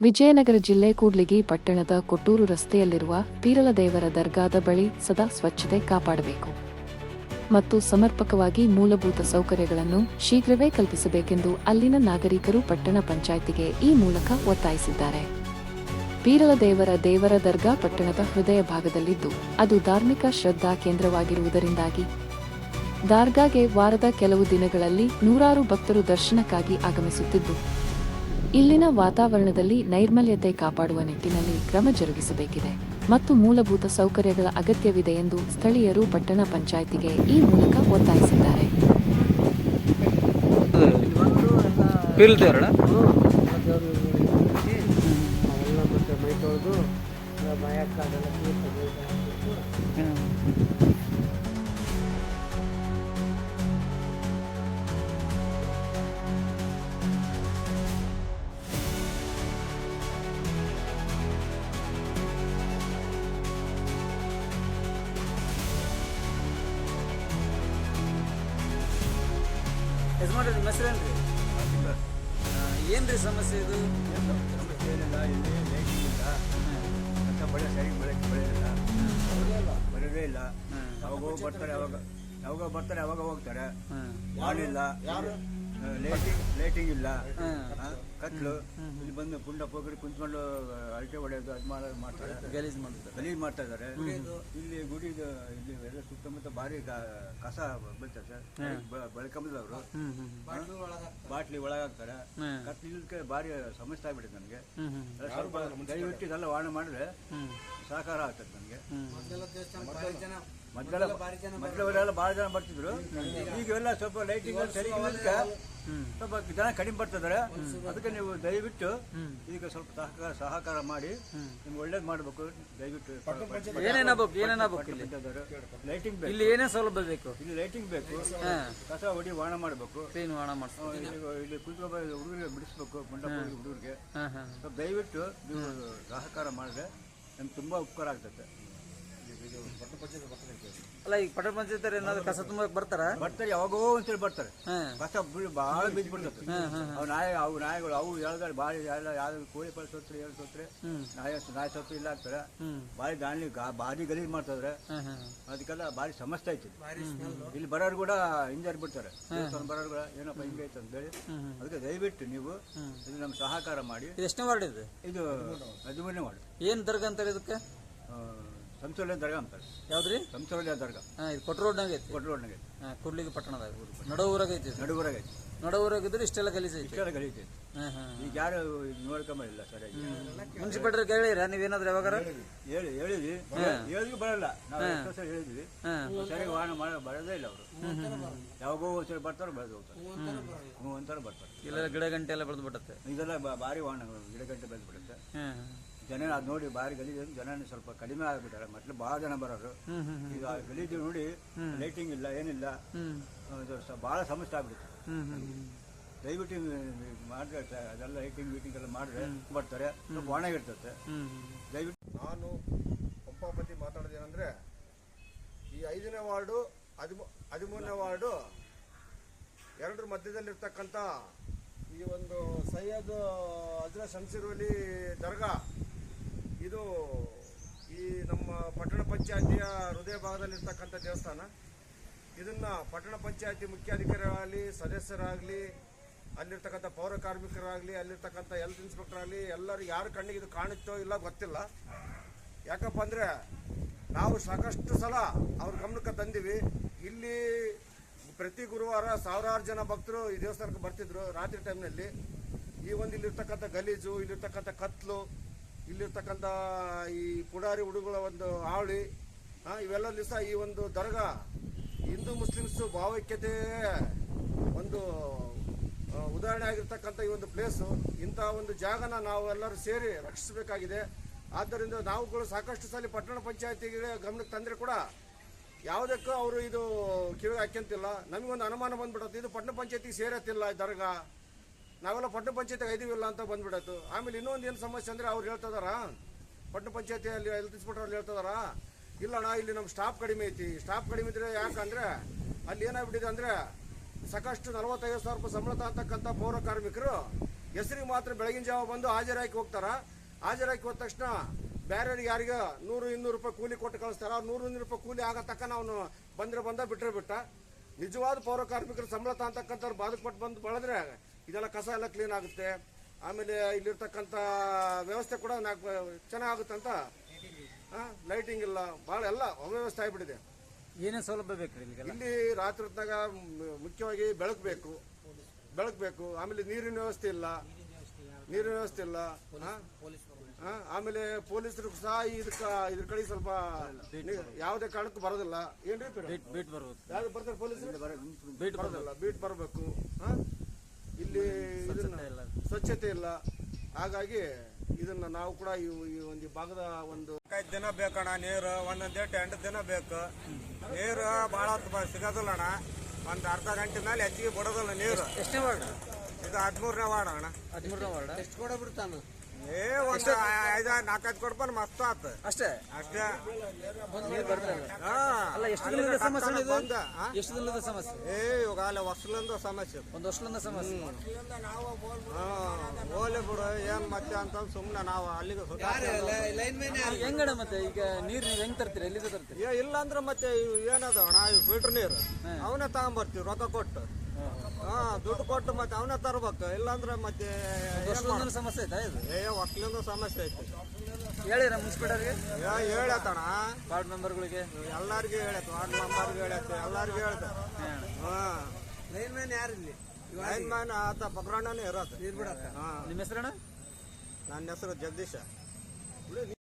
ವಿಜಯನಗರ ಜಿಲ್ಲೆ ಕೂಡ್ಲಿಗಿ ಪಟ್ಟಣದ ಕೊಟ್ಟೂರು ರಸ್ತೆಯಲ್ಲಿರುವ ಪೀರಲದೇವರ ದರ್ಗಾದ ಬಳಿ ಸದಾ ಸ್ವಚ್ಛತೆ ಕಾಪಾಡಬೇಕು. ಮತ್ತು ಸಮರ್ಪಕವಾಗಿ ಮೂಲಭೂತ ಸೌಕರ್ಯಗಳನ್ನು ಶೀಘ್ರವೇ ಕಲ್ಪಿಸಬೇಕೆಂದು ಅಲ್ಲಿನ ನಾಗರಿಕರು ಪಟ್ಟಣ ಪಂಚಾಯಿತಿಗೆ ಈ ಮೂಲಕ ಒತ್ತಾಯಿಸಿದ್ದಾರೆ. ಪೀರಲದೇವರ ದೇವರ ದರ್ಗಾ ಪಟ್ಟಣದ ಹೃದಯ ಭಾಗದಲ್ಲಿದ್ದು, ಅದು ಧಾರ್ಮಿಕ ಶ್ರದ್ಧಾ ಕೇಂದ್ರವಾಗಿರುವುದರಿಂದಾಗಿ ದರ್ಗಾಗೆ ವಾರದ ಕೆಲವು ದಿನಗಳಲ್ಲಿ ನೂರಾರು ಭಕ್ತರು ದರ್ಶನಕ್ಕಾಗಿ ಆಗಮಿಸುತ್ತಿದ್ದು ಇಲ್ಲಿನ ವಾತಾವರಣದಲ್ಲಿ ನೈರ್ಮಲ್ಯತೆ ಕಾಪಾಡುವ ನಿಟ್ಟಿನಲ್ಲಿ ಕ್ರಮ ಜರುಗಿಸಬೇಕಿದೆ. ಮತ್ತು ಮೂಲಭೂತ ಸೌಕರ್ಯಗಳ ಅಗತ್ಯವಿದೆ ಎಂದು ಸ್ಥಳೀಯರು ಪಟ್ಟಣ ಪಂಚಾಯಿತಿಗೆ ಈ ಮೂಲಕ ಒತ್ತಾಯಿಸಿದ್ದಾರೆ. ಯಜಮಾನ್ರಿ ರೀ ಏನು ರೀ ಸಮಸ್ಯೆ ಇದು? ಏನಿಲ್ಲ ಇಲ್ಲಿ ಲೈಟಿಂಗ್ ಇಲ್ಲ ಅಂತ ಬೆಳೆ ಸರಿ ಬೆಳಕ್ಕೆ ಬೆಳೆದಿಲ್ಲ ಬರೋದೇ ಇಲ್ಲ. ಯಾವಾಗ ಹೋಗಿ ಬರ್ತಾರೆ ಅವಾಗ ಯಾವಾಗ ಬರ್ತಾರೆ ಅವಾಗ ಹೋಗ್ತಾರೆ ಮಾಡಿಲ್ಲ ಲೈಟಿಂಗ್ ಲೈಟಿಂಗ್ ಇಲ್ಲ ಕತ್ಲು ಇಲ್ಲಿ ಬಂದು ಪುಂಡ ಪೋಗಡಿ ಕುಂತ್ಕೊಂಡು ಅಳತೆ ಹೊಡೆಯೋದು ಅದು ಮಾಡೋದು ಮಾಡ್ತಾರೆ. ಗಲೀಜ್ ಮಾಡ್ತಾರೆ. ಗಲೀಜ್ ಮಾಡ್ತಾ ಇದ್ದಾರೆ ಇಲ್ಲಿ ಗುಡಿ ಇಲ್ಲಿ ಎಲ್ಲ ಸುತ್ತಮುತ್ತ ಭಾರಿ ಕಸ ಬೀಳ್ತಾರೆ ಸರ್. ಬೆಳಕಂಬದವರು. ಬಾಟ್ಲಿ ಒಳಗಾಗ್ತಾರೆ. ಕಟ್ಲಿಕ್ಕೆ ಭಾರಿ ಸಮಸ್ಯೆ ಆಗ್ಬಿಡುತ್ತೆ ನನಗೆ. ಸ್ವಲ್ಪ ದಯವಿಟ್ಟು ಇದೆಲ್ಲ ವಾಹನ ಮಾಡಿದ್ರೆ ಸಹಕಾರ ಆಗ್ತದೆ ನನಗೆ. ಮೊದಲ ಮೊದಲೆಲ್ಲ ಭಾಳ ಜನ ಬರ್ತಿದ್ರು. ಈಗ ಎಲ್ಲ ಸ್ವಲ್ಪ ಲೈಟಿಂಗ್ ಸರಿ ಸ್ವಲ್ಪ ಜನ ಕಡಿಮೆ ಬರ್ತಿದ್ದಾರೆ. ಅದಕ್ಕೆ ನೀವು ದಯವಿಟ್ಟು ಈಗ ಸ್ವಲ್ಪ ಸಹಕಾರ ಸಹಕಾರ ಮಾಡಿ ನಿಮ್ಗೆ ಒಳ್ಳೇದು ಮಾಡಬೇಕು. ದಯವಿಟ್ಟು ಏನೇನಾಗ್ಬೇಕು ಲೈಟಿಂಗ್ ಬೇಕು. ಇಲ್ಲಿ ಏನೇ ಸೌಲಭ್ಯ ಬೇಕು? ಇಲ್ಲಿ ಲೈಟಿಂಗ್ ಬೇಕು. ಕಸ ಹೊಡಿ ವಾಣ ಮಾಡಬೇಕು. ಕ್ಲೀನ್ ವಾಣ ಮಾಡ್ಸ್ಬೇಕು. ಇಲ್ಲಿ ಕುತ್ಕೊಬ ಹುಡುಗರಿಗೆ ಬಿಡಿಸ್ಬೇಕು ಮಂಡಪ ಹುಡುಗರಿಗೆ. ಸ್ವಲ್ಪ ದಯವಿಟ್ಟು ನೀವು ಸಹಕಾರ ಮಾಡಿದ್ರೆ ನಮ್ಗೆ ತುಂಬಾ ಉಪಕಾರ ಆಗ್ತದೆ ಅಲ್ಲ ಈಗ ಪಟ್ಟಣ ಪಂಚಾಯತ್ ಏನಾದ್ರು ಕಸ ತುಂಬಕ್ ಬರ್ತಾರ? ಬರ್ತಾರೆ ಯಾವಾಗೋ ಒಂದ್ಸಲ ಬರ್ತಾರೆ. ಹಾಂ. ಕಸ ಬೀಳ್ ಭಾಳ ಬಿದ್ದು ಬಿಡ್ತದೆ ಅವು ನಾಯಿ ಅವು ನಾಯಿಗಳು ಅವು ಹೇಳ್ತಾರೆ ಭಾಳ ಎಲ್ಲ ಯಾವ್ದು ಕೋಳಿ ಪಳ ಸೋತ್ರೆ ಏನು ಸೋತ್ರೆ ನಾಯಿ ನಾಯಿ ಸೊತ್ತು ಇಲ್ಲ ಆಗ್ತಾರೆ ಭಾರಿ ದಾಳಿ ಭಾರಿ ಗಲೀಜು ಮಾಡ್ತಿದ್ರೆ ಹಾಂ ಹಾಂ ಅದಕ್ಕೆಲ್ಲ ಬಾರಿ ಸಮಸ್ಯೆ ಐತಿ. ಇಲ್ಲಿ ಬರೋರು ಕೂಡ ಹಿಂಜಾರಿ ಬಿಡ್ತಾರೆ. ಬರೋರು ಕೂಡ ಏನಪ್ಪ ಹಿಂಗೆ ಐತೆ ಅಂತ ಹೇಳಿ. ಅದಕ್ಕೆ ದಯವಿಟ್ಟು ನೀವು ಇದು ನಮ್ಮ ಸಹಕಾರ ಮಾಡಿ. ಇದು ಎಷ್ಟನೇ ವಾರ್ಡ್ ಇದು? ಇದು ಹದಿಮೂರನೇ ವಾರ್ಡ್. ಏನು ದರ್ಗ ಅಂತಾರೆ ಇದಕ್ಕೆ ಸಂಸೋಲೆ ದರ್ಗಾ ಅಂತಾರೆ ಯಾವ್ದ್ರಿ? ಸಂಸೋಲೆ ದರ್ಗಾ. ಹಾಂ ಇದು ಕೊಟ್ಟ ರೋಡ್ನಾಗ ಐತಿ ಕೊಟ್ಟು ರೋಡ್ನಾಗೆ ಹಾಂ ಕೂಡ್ಲಿಗಿ ಪಟ್ಟಣದಾಗ ನಡ ಊರಾಗ ಐತಿ. ನಡುವರಾಗ ಐತಿ ನಡ ಊರಾಗ ಇದ್ರೆ ಇಷ್ಟೆಲ್ಲ ಗಲೀಜ್ ಐತಿ ಇಷ್ಟೆಲ್ಲ ಗಲೀಜು ಐತಿ ಹಾಂ ಹಾಂ ಈಗ ಯಾರು ನೋಡ್ಕೊಂಬಲ್ಲ ಸರಿಯಾಗಿ ಮುನ್ಸಿಪಾಲ್ಟಿ ಕೇಳಿರ ನೀವೇನಾದ್ರೂ ಯಾವಾಗ ಹೇಳಿ ಹೇಳಿದ್ವಿ. ಹೇಳಿದ್ವಿ ಬರಲ್ಲ. ನಾವು ಎಷ್ಟೋ ಸಲ ಹೇಳಿದ್ವಿ. ಸರಿ ಸರಿಯಾಗಿ ವಾಹನ ಮಾಡ ಬರೋದೇ ಇಲ್ಲ ಅವರು. ಯಾವಾಗೋ ಒಂದ್ಸರಿ ಬರ್ತಾರೆ ಬರೋದು ಹೋಗ್ತಾರೆ. ಹ್ಞೂ ಅಂತಾರೆ ಬರ್ತಾರೆ. ಇಲ್ಲೆಲ್ಲ ಗಿಡ ಗಂಟೆ ಎಲ್ಲ ಬೆಳೆದು ಬಿಡುತ್ತೆ ಇದೆಲ್ಲ ಭಾರಿ ವಾಹನ ಗಿಡಗಂಟೆ ಬೆಳೆದು ಬಿಡುತ್ತೆ ಜನ ಅದು ನೋಡಿ ಬಾರಿ ಗಲೀಜು ಜನ ಸ್ವಲ್ಪ ಕಡಿಮೆ ಆಗ್ಬಿಟ್ಟಾರೆ. ಮೊದಲು ಭಾಳ ಜನ ಬರೋರು. ಈಗ ಆ ಗಲೀಜು ನೋಡಿ ಲೈಟಿಂಗ್ ಇಲ್ಲ ಏನಿಲ್ಲ. ಬಹಳ ಅದು ಸ- ಭಾಳ ಸಮಸ್ಯೆ ಆಗ್ಬಿಡುತ್ತೆ. ದಯವಿಟ್ಟು ಮಾಡ್ರೆ ಮಾಡಿದ್ರೆ ಸ- ಅದೆಲ್ಲ ಲೈಟಿಂಗ್ ವೀಟಿಂಗ್ ಎಲ್ಲ ಮಾಡಿದ್ರೆ ಬರ್ತಾರೆ ಸ್ವಲ್ಪ ಒಣಗಿರ್ತದೆ ದಯವಿಟ್ಟು ನಾನು ಪಂಪಾಪತಿ ಮಾತಾಡೋದೇನೆಂದರೆ ಈ ಐದನೇ ವಾರ್ಡು ಹದಿಮೂ ಹದಿಮೂರನೇ ವಾರ್ಡು ಎರಡರ ಮಧ್ಯದಲ್ಲಿರ್ತಕ್ಕಂಥ ಈ ಒಂದು ಸೈಯದ್ ಅಜ್ರ ಶಂಸಿರುವಲಿ ದರ್ಗಾ ಇದು ಈ ನಮ್ಮ ಪಟ್ಟಣ ಪಂಚಾಯತಿಯ ಹೃದಯ ಭಾಗದಲ್ಲಿರ್ತಕ್ಕಂಥ ದೇವಸ್ಥಾನ. ಇದನ್ನ ಪಟ್ಟಣ ಪಂಚಾಯತಿ ಮುಖ್ಯಾಧಿಕಾರಿಗಳಾಗಲಿ, ಸದಸ್ಯರಾಗಲಿ, ಅಲ್ಲಿರ್ತಕ್ಕಂಥ ಪೌರ ಕಾರ್ಮಿಕರಾಗಲಿ, ಅಲ್ಲಿರ್ತಕ್ಕಂಥ ಹೆಲ್ತ್ ಇನ್ಸ್ಪೆಕ್ಟರ್ ಆಗಲಿ ಎಲ್ಲರೂ ಯಾರ ಕಣ್ಣಿಗೆ ಇದು ಕಾಣುತ್ತೋ ಇಲ್ಲ ಗೊತ್ತಿಲ್ಲ. ಯಾಕಪ್ಪ ಅಂದರೆ ನಾವು ಸಾಕಷ್ಟು ಸಲ ಅವ್ರ ಗಮನಕ್ಕೆ ತಂದೀವಿ. ಇಲ್ಲಿ ಪ್ರತಿ ಗುರುವಾರ ಸಾವಿರಾರು ಜನ ಭಕ್ತರು ಈ ದೇವಸ್ಥಾನಕ್ಕೆ ಬರ್ತಿದ್ರು ರಾತ್ರಿ ಟೈಮ್ನಲ್ಲಿ ಈ ಒಂದು ಇಲ್ಲಿರ್ತಕ್ಕಂಥ ಗಲೀಜು, ಇಲ್ಲಿರ್ತಕ್ಕಂಥ ಕತ್ಲು ಇಲ್ಲಿರ್ತಕ್ಕಂಥ ಈ ಪುಡಾರಿ ಹುಡುಗಳ ಒಂದು ಹಾವಳಿ ಇವೆಲ್ಲ ದಿವಸ ಈ ಒಂದು ದರ್ಗಾ ಹಿಂದೂ ಮುಸ್ಲಿಮ್ಸು ಭಾವೈಕ್ಯತೆ ಒಂದು ಉದಾಹರಣೆ ಆಗಿರ್ತಕ್ಕಂಥ ಈ ಒಂದು ಪ್ಲೇಸು ಇಂಥ ಒಂದು ಜಾಗನ ನಾವು ಎಲ್ಲರೂ ಸೇರಿ ರಕ್ಷಿಸಬೇಕಾಗಿದೆ. ಆದ್ದರಿಂದ ನಾವುಗಳು ಸಾಕಷ್ಟು ಸಲ ಪಟ್ಟಣ ಪಂಚಾಯತಿಗೆ ಗಮನಕ್ಕೆ ತಂದರೆ ಕೂಡ ಯಾವುದಕ್ಕೂ ಅವರು ಇದು ಕಿವಿಗೆ ಹಾಕ್ಯಂತಿಲ್ಲ. ನಮಗೊಂದು ಅನುಮಾನ ಬಂದ್ಬಿಡುತ್ತೆ. ಇದು ಪಟ್ಟಣ ಪಂಚಾಯತಿಗೆ ಸೇರತ್ತಿಲ್ಲ ಈ ದರ್ಗಾ. ನಾವೆಲ್ಲ ಪಟ್ಟಣ ಪಂಚಾಯತಿಗೆ ಐದಿವಿಲ್ಲ ಅಂತ ಬಂದ್ಬಿಡತ್ತು ಆಮೇಲೆ ಇನ್ನೊಂದು ಏನು ಸಮಸ್ಯೆ ಅಂದರೆ ಅವ್ರು ಹೇಳ್ತದಾರ, ಪಟ್ಟಣ ಪಂಚಾಯತಿಯಲ್ಲಿ ಹೆಲ್ತ್ ಇನ್ಸ್ಪೆಕ್ಟರ್ ಅಲ್ಲಿ ಹೇಳ್ತದಾರ, ಇಲ್ಲಣ್ಣ, ಇಲ್ಲಿ ನಮ್ಮ ಸ್ಟಾಫ್ ಕಡಿಮೆ ಐತಿ. ಸ್ಟಾಫ್ ಕಡಿಮೆ ಇದ್ರೆ ಯಾಕಂದರೆ ಅಲ್ಲಿ ಏನಾಗ್ಬಿಟ್ಟಿದೆ ಅಂದರೆ ಸಾಕಷ್ಟು ನಲವತ್ತೈದು ಸಾವಿರ ರೂಪಾಯಿ ಸಂಬಳ ತಾಂತಕ್ಕಂಥ ಪೌರ ಕಾರ್ಮಿಕರು ಹೆಸರಿಗೆ ಮಾತ್ರ ಬೆಳಗಿನ ಜಾವ ಬಂದು ಹಾಜರಾಕಿ ಹೋಗ್ತಾರ. ಹಾಜರಾಕಿ ಹೋದ ತಕ್ಷಣ ಬೇರೆಯವ್ರಿಗೆ ಯಾರಿಗ ನೂರು, ಇನ್ನೂರು ರೂಪಾಯಿ ಕೂಲಿ ಕೊಟ್ಟು ಕಳಿಸ್ತಾರ. ನೂರು, ಇನ್ನೂರು ರೂಪಾಯಿ ಕೂಲಿ ಆಗೋ ತಕ್ಕ ಅವನು ಬಂದ್ರೆ ಬಂದ ಬಿಟ್ಟರೆ ಬಿಟ್ಟ. ನಿಜವಾದ ಪೌರ ಕಾರ್ಮಿಕರು ಸಂಬಳ ತಾಂತಕ್ಕಂಥವ್ರು ಬಾಧಕಪಟ್ಟು ಬಂದು ಬೆಳೆದ್ರೆ ಇದೆಲ್ಲ ಕಸ ಎಲ್ಲ ಕ್ಲೀನ್ ಆಗುತ್ತೆ. ಆಮೇಲೆ ಇಲ್ಲಿರ್ತಕ್ಕಂಥ ವ್ಯವಸ್ಥೆ ಕೂಡ ನಾಲ್ಕು ಚೆನ್ನಾಗುತ್ತೆ ಅಂತ ಲೈಟಿಂಗ್ ಇಲ್ಲ ಭಾಳ ಎಲ್ಲ ಅವ್ಯವಸ್ಥೆ ಆಗಿಬಿಟ್ಟಿದೆ. ಏನೇನು ಸೌಲಭ್ಯ ಬೇಕು ಇಲ್ಲಿ ರಾತ್ರಿ ಹೊತ್ತಾಗ ಮುಖ್ಯವಾಗಿ ಬೆಳಕು ಬೇಕು. ಬೆಳಕು ಬೇಕು. ಆಮೇಲೆ ನೀರಿನ ವ್ಯವಸ್ಥೆ ಇಲ್ಲ. ನೀರಿನ ವ್ಯವಸ್ಥೆ ಇಲ್ಲ. ಹಾ? ಹಾ, ಆಮೇಲೆ ಪೊಲೀಸರು ಸಹ ಇದಕ್ಕ ಇದ್ರ ಕಡೆ ಸ್ವಲ್ಪ ಯಾವುದೇ ಕಾರಣಕ್ಕೂ ಬರೋದಿಲ್ಲ. ಏನ್ರಿ? ಬೀಟ್ ಬರ್ಬೇಕು ಯಾವ್ದು ಬರ್ತಾರೆ ಪೊಲೀಸರು? ಬೀಟ್ ಬರೋದಿಲ್ಲ. ಬೀಟ್ ಬರಬೇಕು. ಇಲ್ಲಿ ಇದನ್ನ ಇಲ್ಲ. ಸ್ವಚ್ಛತೆ ಇಲ್ಲ. ಹಾಗಾಗಿ ಇದನ್ನ ನಾವು ಕೂಡ ಈ ಈ ಒಂದು ಈ ಭಾಗದ ಒಂದು ಐದು ದಿನ ಬೇಕಣ್ಣ ನೀರು ಒಂದೊಂದು ಏಟು ಎಂಟು ದಿನ ಬೇಕು. ನೀರು ಭಾಳ ಹೊತ್ತು ಸಿಗೋದಿಲ್ಲ ಅಣ್ಣ. ಒಂದು ಅರ್ಧ ಗಂಟೆ ಮೇಲೆ ಹೆಚ್ಚಿಗೆ ಬಿಡೋದಿಲ್ಲ ನೀರು. ವಾರ್ಡ್ ಇದು ಹದಿಮೂರನೇ ವಾರ್ಡ್ ಅಣ್ಣ. ಹದಿಮೂರನೇ ವಾರ್ಡ್. ಎಷ್ಟು ಕೊಡ ಬಿಡ್ತಾನ ಏ ಒಂದು ಐದ ನಾಲ್ಕೈದು ಕೊಡ್ಬಂದು ಮಸ್ತ್ ಆತು. ಅಷ್ಟೇ? ಅಷ್ಟೇ. ಹಾ. ಅಲ್ಲ ಎಷ್ಟು ದಿನದ ಸಮಸ್ಯೆ ಇದು ಬಂದ, ಆ? ಎಷ್ಟು ದಿನದ ಸಮಸ್ಯೆ? ಏ ಇವಾಗ ಅಲ್ಲಿ ವರ್ಷಲಿಂದ ಸಮಸ್ಯೆ. ಒಂದು ವರ್ಷದಿಂದ ಸಮಸ್ಯೆ. ಹಾ, ಹೋಗ್ಲಿ ಬಿಡು ಏನ್ ಮತ್ತೆ ಅಂತ ಸುಮ್ಮನೆ ನಾವು ಅಲ್ಲಿಗೆ ಹೆಂಗಣ ಮತ್ತೆ? ಈಗ ನೀರು ನೀವು ಹೆಂಗ್ ತರ್ತೀರಿ? ಎಲ್ಲಿಂದ ತರ್ತೀರಿ? ಏ ಇಲ್ಲ ಅಂದ್ರೆ ಮತ್ತೆ ಇವು ಏನದವಣ ಇವು ಫಿಲ್ಟರ್ ನೀರು. ಅವನೇ ತಗೊಂಬರ್ತೀವಿ ರೊಕ್ಕ ಕೊಟ್ಟು. ಹಾ ದುಡ್ಡು ಕೊಟ್ಟು ಮತ್ತೆ ಅವನೇ ತರ್ಬೇಕು ಇಲ್ಲಾಂದ್ರೆ ಮತ್ತೆ ಸಮಸ್ಯೆ ಆಯ್ತಾ ಇದು? ಏ ಒಟ್ಲಿಂದ ಸಮಸ್ಯೆ ಐತಿ ಹೇಳಿರ ಮುನ್ಸಿಪಾಲ್ರಿಗೆ ಏ ಹೇಳತ್ತಣ ವಾರ್ಡ್ ಮೆಂಬರ್ಗಳಿಗೆ? ಎಲ್ಲಾರ್ಗೂ ಹೇಳತ್ತೆ ವಾರ್ಡ್ ಮೆಂಬರ್ಗೆ ಹೇಳತ್ತೆ ಎಲ್ಲಾರ್ಗೂ ಹೇಳ್ತ ಹಾ. ಲೈನ್ ಮ್ಯಾನ್ ಯಾರು ಇಲ್ಲಿ? ಲೈನ್ ಮ್ಯಾನ್ ಆತ ಪಕ್ರಾಣನೇ ಇರತ್ತೆ ನಿಮ್ಮ ಹೆಸರಣ್ಣ? ನನ್ನ ಹೆಸರು ಜಗದೀಶ.